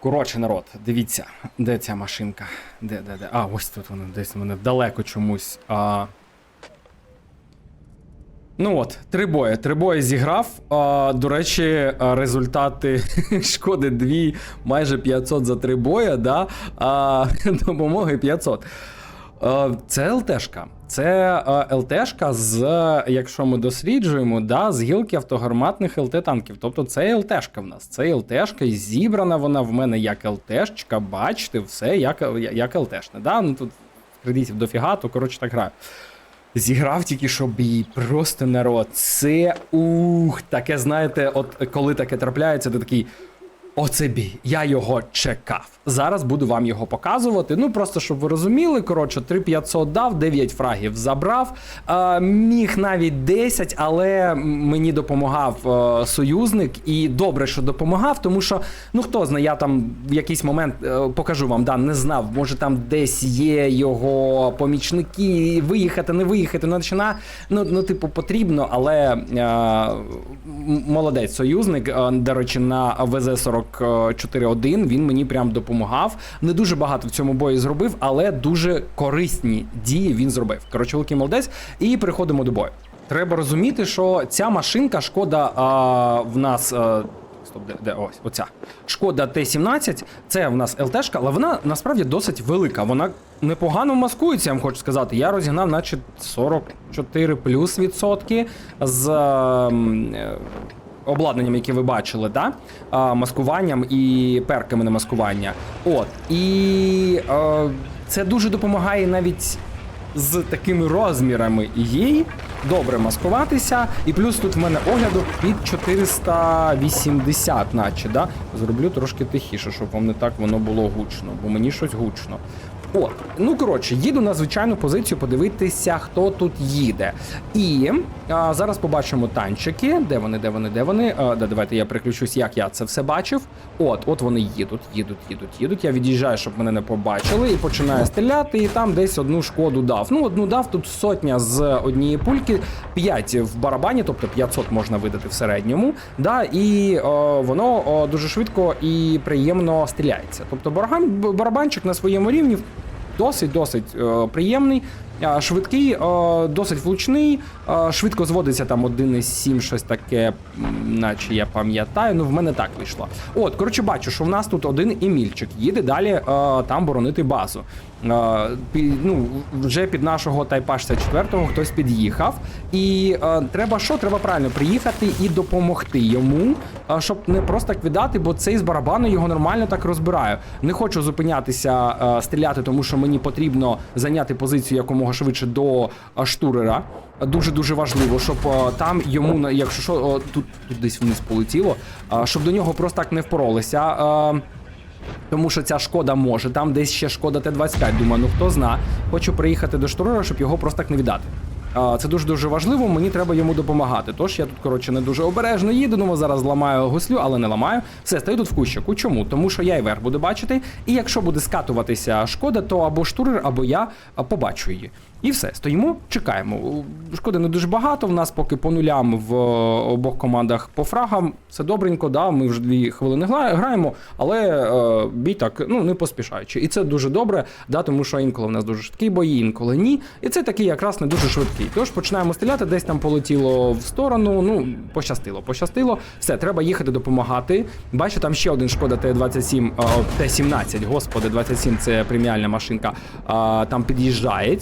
Коротше, народ, дивіться, де ця машинка? Де, де, де? А, ось тут вона, десь мене далеко чомусь. А... Ну от, три бої. Три бої зіграв. А, до речі, результати шкоди 2, майже 500 за три бої, да? а допомоги 500. Е, Це ЛТшка. Це е, ЛТшка з, якщо ми досліджуємо, да, з гілки автогарматних ЛТ-танків. Тобто це ЛТшка в нас. Це ЛТшка, і зібрана вона в мене як ЛТшечка, бачите, все як, як ЛТшне. Да? Ну тут кредитів дофіга, то коротше так граю. Зіграв тільки що бій, просто народ. Це ух, таке, знаєте, от коли таке трапляється, ти такий. Оце бій, я його чекав. Зараз буду вам його показувати. Ну просто щоб ви розуміли. Коротше, 3500 дав, 9 фрагів забрав. Е, міг навіть 10, але мені допомагав е, союзник. І добре, що допомагав, тому що ну хто знає, я там в якийсь момент е, покажу вам, да, не знав. Може там десь є його помічники, виїхати, не виїхати. Ну, почина, ну, ну типу, потрібно, але е, молодець союзник. Е, До речі, на ВЗ-44-1 він мені прям допомагав. Не дуже багато в цьому бої зробив, але дуже корисні дії він зробив. Коротше, великий молодець. І переходимо до бою. Треба розуміти, що ця машинка, шкода а, в нас. А, Стоп, де, де ось оця шкода Т-17, це в нас ЛТшка, але вона насправді досить велика. Вона непогано маскується, я вам хочу сказати. Я розігнав, наче 44 плюс відсотки з ем, е, обладнанням, яке ви бачили, да? а, маскуванням і перками на маскування. От. І е, це дуже допомагає навіть з такими розмірами їй добре маскуватися. І плюс тут в мене огляду під 480, наче, да? Зроблю трошки тихіше, щоб вам не так воно було гучно, бо мені щось гучно. От, ну коротше, їду на звичайну позицію подивитися, хто тут їде. І а, зараз побачимо танчики. Де вони, де вони, де вони? А, да, давайте я переключусь, як я це все бачив. От, от вони їдуть, їдуть, їдуть, їдуть. Я від'їжджаю, щоб мене не побачили, і починаю стріляти, і там десь одну шкоду дав. Ну, одну дав, тут сотня з однієї пульки, 5 в барабані, тобто 500 можна видати в середньому. Да, і о, воно о, дуже швидко і приємно стріляється. Тобто барабан, барабанчик на своєму рівні досить досить е, приємний, е, швидкий, е, досить влучний, швидко зводиться там 1,7, щось таке, наче я пам'ятаю. Ну в мене так вийшло. От, коротше, бачу, що в нас тут один емільчик їде далі там боронити базу. Ну, вже під нашого Тайпа 64 хтось під'їхав. І треба що? Треба правильно приїхати і допомогти йому, щоб не просто так віддати, бо цей з барабану його нормально так розбираю. Не хочу зупинятися, стріляти, тому що мені потрібно зайняти позицію якомога швидше до штурера. Дуже дуже важливо, щоб там йому якщо що, тут, тут десь вниз полетіло, щоб до нього просто так не впоролися. Тому що ця шкода може. Там десь ще шкода Т-25. Думаю, ну хто зна. Хочу приїхати до Штурора, щоб його просто так не віддати. Це дуже дуже важливо. Мені треба йому допомагати. Тож я тут, коротше, не дуже обережно їду. Ну зараз ламаю гуслю, але не ламаю. Все, стою тут в кущику. Чому? Тому що я і верх буду бачити. І якщо буде скатуватися шкода, то або штурер, або я побачу її. І все, стоїмо, чекаємо. Шкоди не дуже багато. В нас поки по нулям в е, обох командах по фрагам. Все добренько, да, ми вже дві хвилини граємо, але е, бій так ну не поспішаючи. І це дуже добре, да, тому що інколи в нас дуже швидкі бої, інколи ні. І це такий якраз не дуже швидкий. Тож починаємо стріляти, десь там полетіло в сторону. Ну, пощастило, пощастило. Все, треба їхати допомагати. Бачу, там ще один шкода Т-27, Т-17, господи, 27 це преміальна машинка. А, там під'їжджає.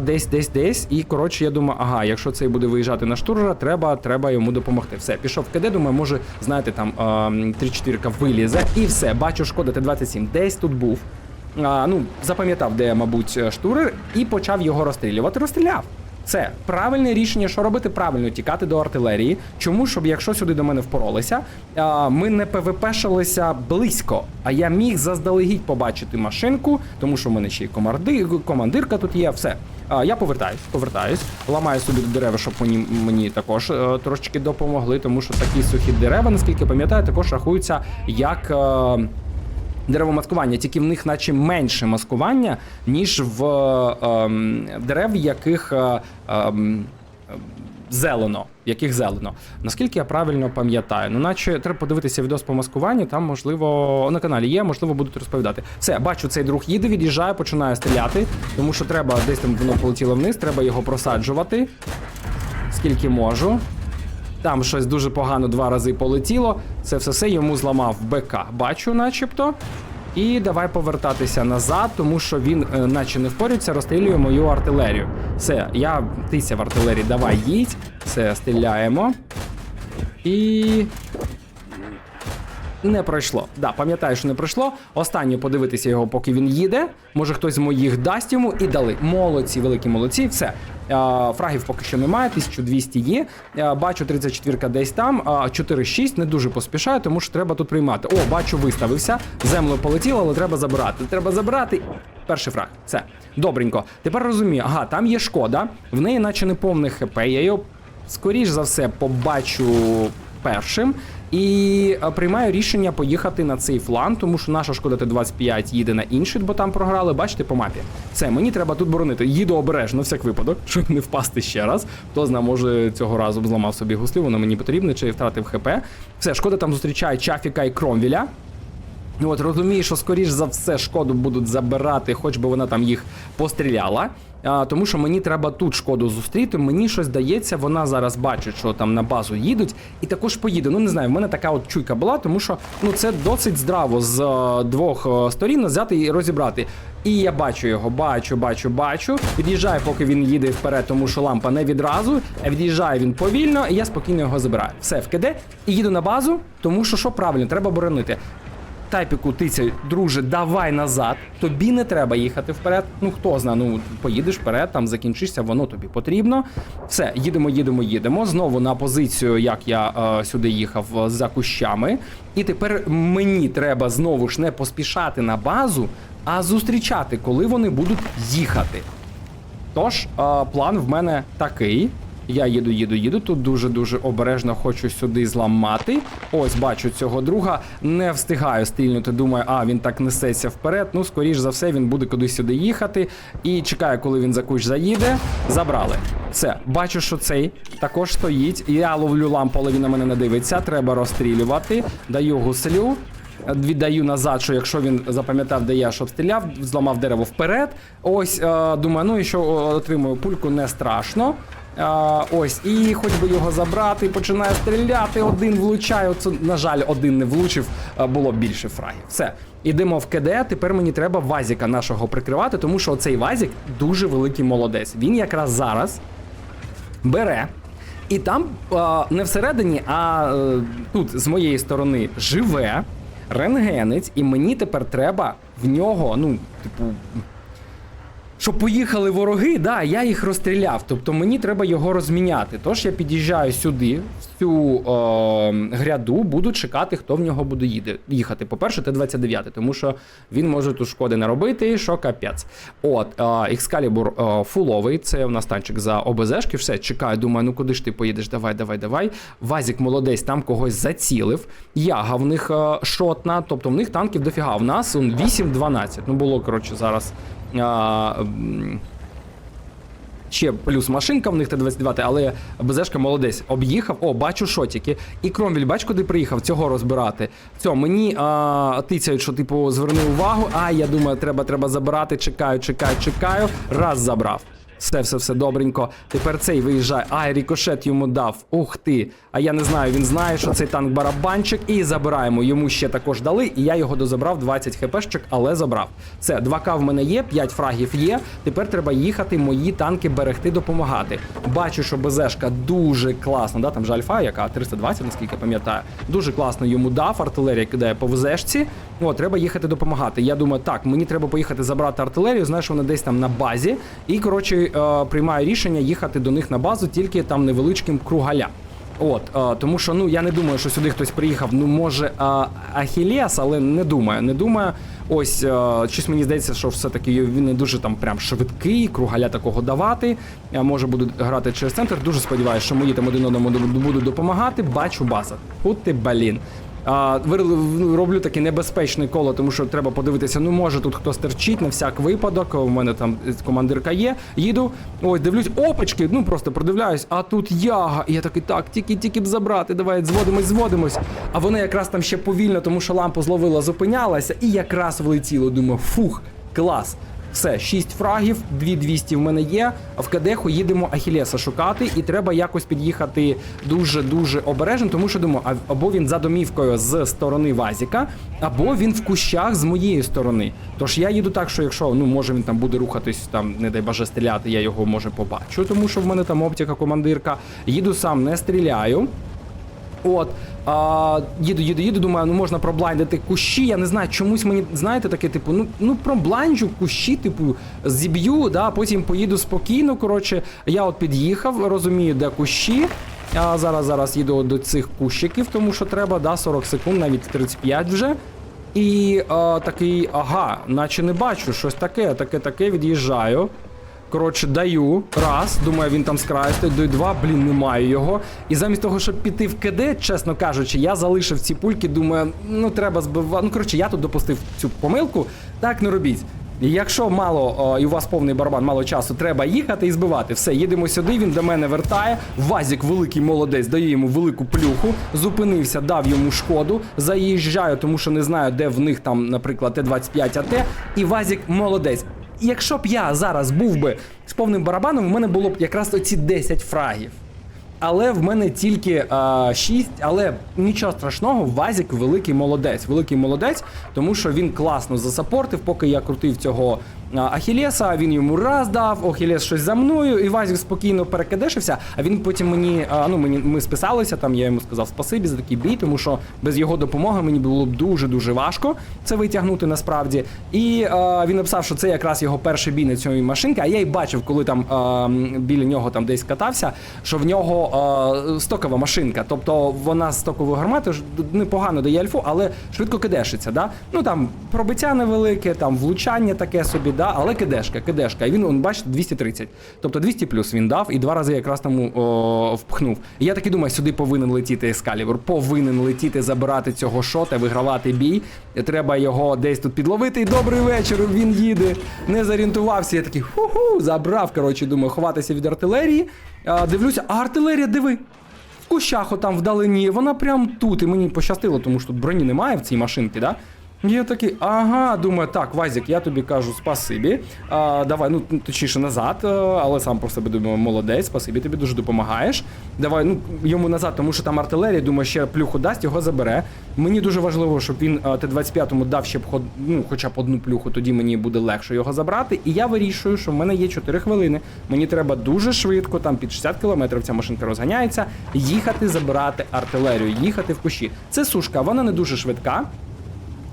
Десь, десь, десь. І коротше, я думаю, ага, якщо цей буде виїжджати на штурера, треба, треба йому допомогти. Все, пішов в КД, думаю, може, знаєте, там а, 3-4 вилізе. І все, бачу, шкода Т-27, десь тут був. А, ну, запам'ятав, де, мабуть, штурер, і почав його розстрілювати. Розстріляв. Це правильне рішення, що робити правильно, тікати до артилерії. Чому? Щоб якщо сюди до мене впоролися, ми не ПВПшилися близько. А я міг заздалегідь побачити машинку, тому що в мене ще й команди, командирка тут є. Все. Я повертаюсь, повертаюсь, ламаю собі дерева, щоб мені, мені також е, трошечки допомогли, тому що такі сухі дерева, наскільки пам'ятаю, також рахуються як. Е, Деревомаскування, тільки в них наче менше маскування, ніж в ем, дерев, яких е, ем, зелено. Яких зелено. Наскільки я правильно пам'ятаю, ну наче треба подивитися відос по маскуванню, там, можливо, на каналі є, можливо, будуть розповідати. Все, бачу, цей друг їде, від'їжджає, починає стріляти, тому що треба десь там воно полетіло вниз, треба його просаджувати. Скільки можу. Там щось дуже погано два рази полетіло. Це все все йому зламав БК. Бачу, начебто. І давай повертатися назад, тому що він, е, наче не впорюється, розстрілює мою артилерію. Все, я тися в артилерії, давай їдь. Все, стріляємо. І. Не пройшло. Да, пам'ятаю, що не пройшло. Останнє подивитися його, поки він їде. Може хтось з моїх дасть йому і дали. Молодці, великі молодці. Все. Фрагів поки що немає, 1200 є. Бачу 34 десь там. Е, 4-6, не дуже поспішаю, тому що треба тут приймати. О, бачу, виставився. Землею полетіло, але треба забирати. Треба забирати. Перший фраг. Все. Добренько. Тепер розумію, ага, там є шкода, в неї наче не повне хп. Я його скоріш за все побачу першим. І е, приймаю рішення поїхати на цей фланг, тому що наша шкода Т-25 їде на інший, бо там програли. Бачите по мапі. Все, мені треба тут боронити. Їду обережно, всяк випадок, щоб не впасти ще раз. Хто знає, може цього разу б зламав собі гусли, воно мені потрібне, чи втратив ХП. Все, шкода там зустрічає Чафіка і Кромвіля. Ну от розумію, що скоріш за все шкоду будуть забирати, хоч би вона там їх постріляла. А, тому що мені треба тут шкоду зустріти. Мені щось здається, вона зараз бачить, що там на базу їдуть, і також поїде. Ну не знаю, в мене така от чуйка була, тому що ну це досить здраво з е, двох е, сторін взяти і розібрати. І я бачу його, бачу, бачу, бачу. Від'їжджаю, поки він їде вперед, тому що лампа не відразу. А від'їжджає він повільно, і я спокійно його забираю. Все, вкиде і їду на базу, тому що що правильно, треба боронити. Тайпіку тиця, друже, давай назад. Тобі не треба їхати вперед. Ну хто зна, ну поїдеш вперед, там закінчишся, воно тобі потрібно. Все, їдемо, їдемо, їдемо. Знову на позицію, як я е, сюди їхав е, за кущами. І тепер мені треба знову ж не поспішати на базу, а зустрічати, коли вони будуть їхати. Тож, е, план в мене такий. Я їду, їду, їду. Тут дуже-дуже обережно хочу сюди зламати. Ось бачу цього друга. Не встигаю стрільнути. Думаю, а він так несеться вперед. Ну, скоріш за все, він буде кудись сюди їхати. І чекаю, коли він за кущ заїде. Забрали. Все, бачу, що цей також стоїть. Я ловлю лампу, але він на мене не дивиться. Треба розстрілювати. Даю гуслю. Віддаю назад, що якщо він запам'ятав, де я щоб стріляв, зламав дерево вперед. Ось е, думаю, ну і що отримую пульку, не страшно. Е, ось, і хоч би його забрати, починає стріляти, один влучає. Оце, на жаль, один не влучив, було більше фрагів. Все, ідемо в КД. Тепер мені треба вазіка нашого прикривати, тому що цей вазік дуже великий молодець. Він якраз зараз бере. І там е, не всередині, а е, тут з моєї сторони живе рентгенець, і мені тепер треба в нього, ну, типу. Щоб поїхали вороги, да, я їх розстріляв. Тобто мені треба його розміняти. Тож я під'їжджаю сюди, в цю е, гряду, буду чекати, хто в нього буде їде, їхати. По-перше, Т-29, тому що він може тут шкоди наробити, що капець. От, е, е, фуловий, це в нас танчик за ОБЗшки. Все, чекаю, думаю, ну куди ж ти поїдеш? Давай, давай, давай. Вазік молодець, там когось зацілив. Яга в них е, шотна, тобто в них танків дофіга. В нас 8-12. Ну було, коротше, зараз. А, Ще плюс машинка в них Т-29, але БЗшка молодець. Об'їхав. О, бачу шотики. І Кромвіль, бач, куди приїхав цього розбирати. Все, мені а, тицяють, що типу зверни увагу. А я думаю, треба треба забирати. Чекаю, чекаю, чекаю. Раз забрав. Все, все, все добренько. Тепер цей виїжджає. Ай, рікошет йому дав. Ух ти. А я не знаю, він знає, що цей танк барабанчик. І забираємо. Йому ще також дали. І я його дозабрав 20 хпшчик, але забрав. Все, 2К в мене є, 5 фрагів є. Тепер треба їхати, мої танки берегти, допомагати. Бачу, що БЗшка дуже класна. Да? Там же альфа, яка 320, наскільки пам'ятаю. Дуже класно йому дав. Артилерія кидає по ВЗшці. О, треба їхати допомагати. Я думаю, так, мені треба поїхати забрати артилерію. Знаєш, вона десь там на базі. І коротше е, приймаю рішення їхати до них на базу тільки там невеличким кругаля. От, е, тому що ну я не думаю, що сюди хтось приїхав. Ну може е, Ахіліас, але не думаю. Не думаю. Ось е, щось мені здається, що все-таки він не дуже там прям швидкий, кругаля такого давати. Я може буду грати через центр. Дуже сподіваюся, що мої там один одному будуть допомагати. Бачу база. Тут ти блін. А, роблю таке небезпечне коло, тому що треба подивитися, ну може тут хтось терчить на всяк випадок. У мене там командирка є. Їду, ось дивлюсь, опачки, ну просто продивляюсь, а тут яга. І я такий, так, тільки-тільки б забрати, давай зводимось, зводимось. А вона якраз там ще повільно, тому що лампу зловила, зупинялася, і якраз влетіло. Думаю, фух, клас. Все, 6 фрагів, 2200 в мене є. В Кадеху їдемо Ахілеса шукати, і треба якось під'їхати дуже-дуже обережно, тому що думаю, або він за домівкою з сторони Вазіка, або він в кущах з моєї сторони. Тож я їду так, що якщо ну може він там буде рухатись, там, не дай боже, стріляти, я його може побачу, тому що в мене там оптика командирка. Їду сам, не стріляю. От, а, їду, їду, їду, думаю, ну можна проблайндити кущі. Я не знаю, чомусь мені, знаєте, таке, типу, ну, ну проблайнджу кущі, типу, зіб'ю, да, потім поїду спокійно. Коротше, я от під'їхав, розумію, де кущі. А зараз зараз їду до цих кущиків, тому що треба, да, 40 секунд, навіть 35 вже. І а, такий, ага, наче не бачу, щось таке, таке, таке, від'їжджаю. Коротше, даю раз, думаю, він там з краю стоїть, даю два, блін, немає його. І замість того, щоб піти в КД, чесно кажучи, я залишив ці пульки, думаю, ну треба збивати. Ну, коротше, я тут допустив цю помилку, так не робіть. Якщо мало о, і у вас повний барабан, мало часу, треба їхати і збивати. Все, їдемо сюди. Він до мене вертає. Вазік, великий молодець, дає йому велику плюху. Зупинився, дав йому шкоду. Заїжджаю, тому що не знаю, де в них там, наприклад, Т-25 АТ. І Вазік молодець. Якщо б я зараз був би з повним барабаном, в мене було б якраз оці 10 фрагів. Але в мене тільки а, 6, але нічого страшного, Вазік великий молодець. Великий молодець, тому що він класно засапортив, поки я крутив цього Ахілеса, він йому раз дав, Ахілес щось за мною, і Вазік спокійно перекидешився, а він потім мені, ну мені ми списалися, там я йому сказав спасибі за такий бій, тому що без його допомоги мені було б дуже-дуже важко це витягнути насправді. І а, він написав, що це якраз його перший бій на цій машинці, а я й бачив, коли там а, біля нього там десь катався, що в нього а, стокова машинка. Тобто вона з стокової гармати ж непогано дає альфу, але швидко кидешиться. Да? Ну там пробиття невелике, там влучання таке собі, да? але кидешка, кидешка. І він, он, бачите, 230. Тобто 200 плюс він дав і два рази якраз тому о, впхнув. І я таки думаю, сюди повинен летіти ескалібр, повинен летіти, забирати цього шота, вигравати бій. Треба його десь тут підловити. І добрий вечір, він їде. Не зорієнтувався. Я такий ху-ху, забрав. Коротше, думаю, ховатися від артилерії. А, дивлюся, а артилерія, диви. В кущах отам вдалині, вона прям тут. І мені пощастило, тому що тут броні немає в цій машинці, да? Я такий, ага, думаю, так, Вазік, я тобі кажу спасибі. А, давай, ну точніше назад, е, але сам про себе думаю, молодець, спасибі, тобі дуже допомагаєш. Давай, ну йому назад, тому що там артилерія, думаю, ще плюху дасть, його забере. Мені дуже важливо, щоб він е, Т-25 дав ще б ну, хоча б одну плюху, тоді мені буде легше його забрати. І я вирішую, що в мене є 4 хвилини. Мені треба дуже швидко, там під 60 кілометрів ця машинка розганяється, їхати забирати артилерію, їхати в кущі. Це сушка, вона не дуже швидка.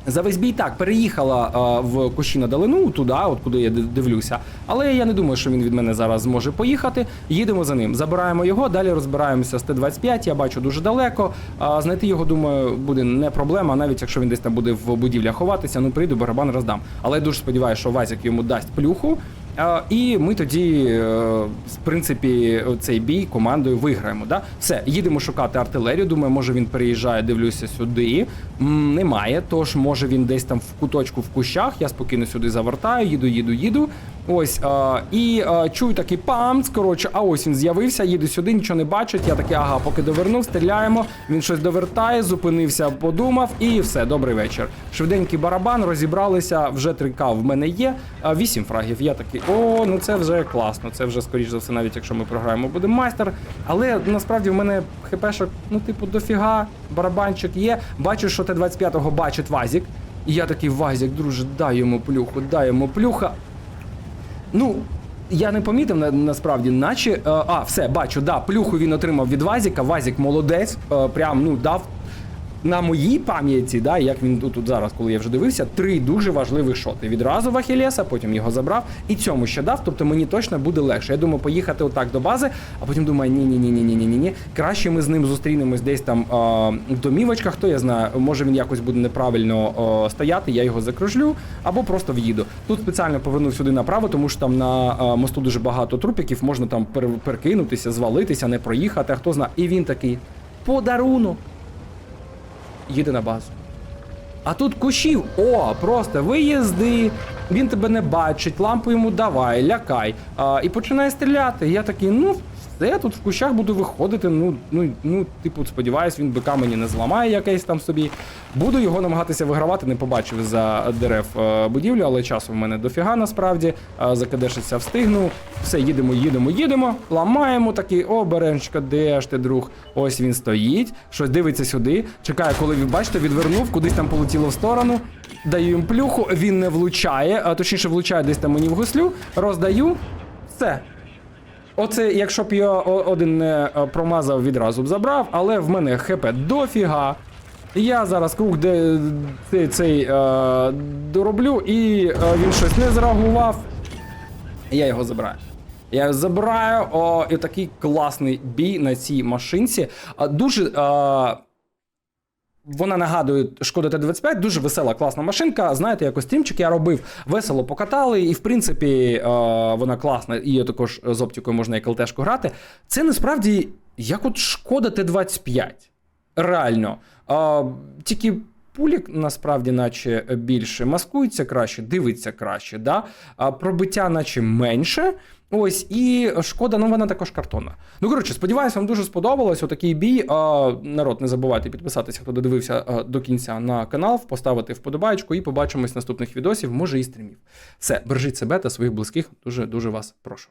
За весь бій так переїхала а, в кущі на далину, туди, от куди я дивлюся. Але я не думаю, що він від мене зараз зможе поїхати. Їдемо за ним. Забираємо його, далі розбираємося з Т-25. Я бачу дуже далеко. А, знайти його, думаю, буде не проблема, навіть якщо він десь там буде в будівлях ховатися. Ну прийду, барабан роздам. Але я дуже сподіваюся, що Вазік йому дасть плюху. І ми тоді, е, в принципі, цей бій командою виграємо. Да? Все, їдемо шукати артилерію. Думаю, може він переїжджає, дивлюся сюди. Немає, тож може він десь там в куточку в кущах. Я спокійно сюди завертаю, їду, їду, їду. Ось а, і а, чую такий памц. Коротше, а ось він з'явився, їду сюди, нічого не бачить. Я такий, ага, поки довернув, стріляємо. Він щось довертає, зупинився, подумав, і все, добрий вечір. Швиденький барабан, розібралися, вже 3К в мене є. 8 фрагів. Я такий, о, ну це вже класно. Це вже скоріш за все, навіть якщо ми програємо, буде майстер. Але насправді в мене хпшок, ну, типу, дофіга, барабанчик є. Бачу, що Т-25 бачить Вазік. І я такий, Вазік, друже, дай йому плюху, дай йому плюха. Ну, я не помітив на, насправді, наче. е, а, все, бачу, да, плюху він отримав від Вазіка. Вазік молодець, е, прям ну дав. На моїй пам'яті, да, як він тут, зараз, коли я вже дивився, три дуже важливих шоти. Відразу в Ахілеса, потім його забрав, і цьому ще дав. Тобто мені точно буде легше. Я думаю, поїхати отак до бази, а потім думаю, ні, ні, ні, ні, ні, ні, ні, ні. Краще ми з ним зустрінемось десь там е, в домівочках. Хто я знаю, може він якось буде неправильно е, стояти, я його закружлю, або просто в'їду. Тут спеціально повернув сюди направо, тому що там на е, мосту дуже багато трупіків, можна там перекинутися, звалитися, не проїхати, а хто знає. І він такий подарунок. Їде на базу. А тут кущів, о, просто виїзди, він тебе не бачить, лампу йому давай, лякай. А, і починає стріляти. Я такий, ну, все, я тут в кущах буду виходити. Ну, ну, ну, типу, сподіваюсь, він бика мені не зламає якийсь там собі. Буду його намагатися вигравати, не побачив за дерев е, будівлю, але часу в мене дофіга насправді. Е, закидешиться встигну. Все, їдемо, їдемо, їдемо. Ламаємо такий, о, Беренчика, де ж ти, друг? Ось він стоїть, щось дивиться сюди. Чекає, коли ви бачите, відвернув, кудись там полетіло в сторону. Даю їм плюху, він не влучає, а точніше влучає десь там мені в гуслю. Роздаю. Все. Оце, якщо б я один не е, промазав, відразу б забрав, але в мене хп дофіга. Я зараз круг, де цей, цей е, дороблю, і е, він щось не зреагував. Я його забираю. Я забираю. О, і такий класний бій на цій машинці. А, дуже. Е, вона нагадує Шкода Т-25, дуже весела, класна машинка. Знаєте, якось стрімчик я робив, весело покатали, і в принципі е, вона класна, і також з оптикою можна як ЛТшку грати. Це насправді як от Шкода Т-25. Реально. Е, тільки пулік насправді, наче більше, маскується краще, дивиться краще, да? пробиття, наче менше. Ось, і шкода, ну вона також картонна. Ну, коротше, сподіваюся, вам дуже сподобалось отакий бій. А, народ, не забувайте підписатися, хто додивився до кінця на канал, поставити вподобайку і побачимось наступних відосів, може і стрімів. Все, бережіть себе та своїх близьких. Дуже дуже вас прошу.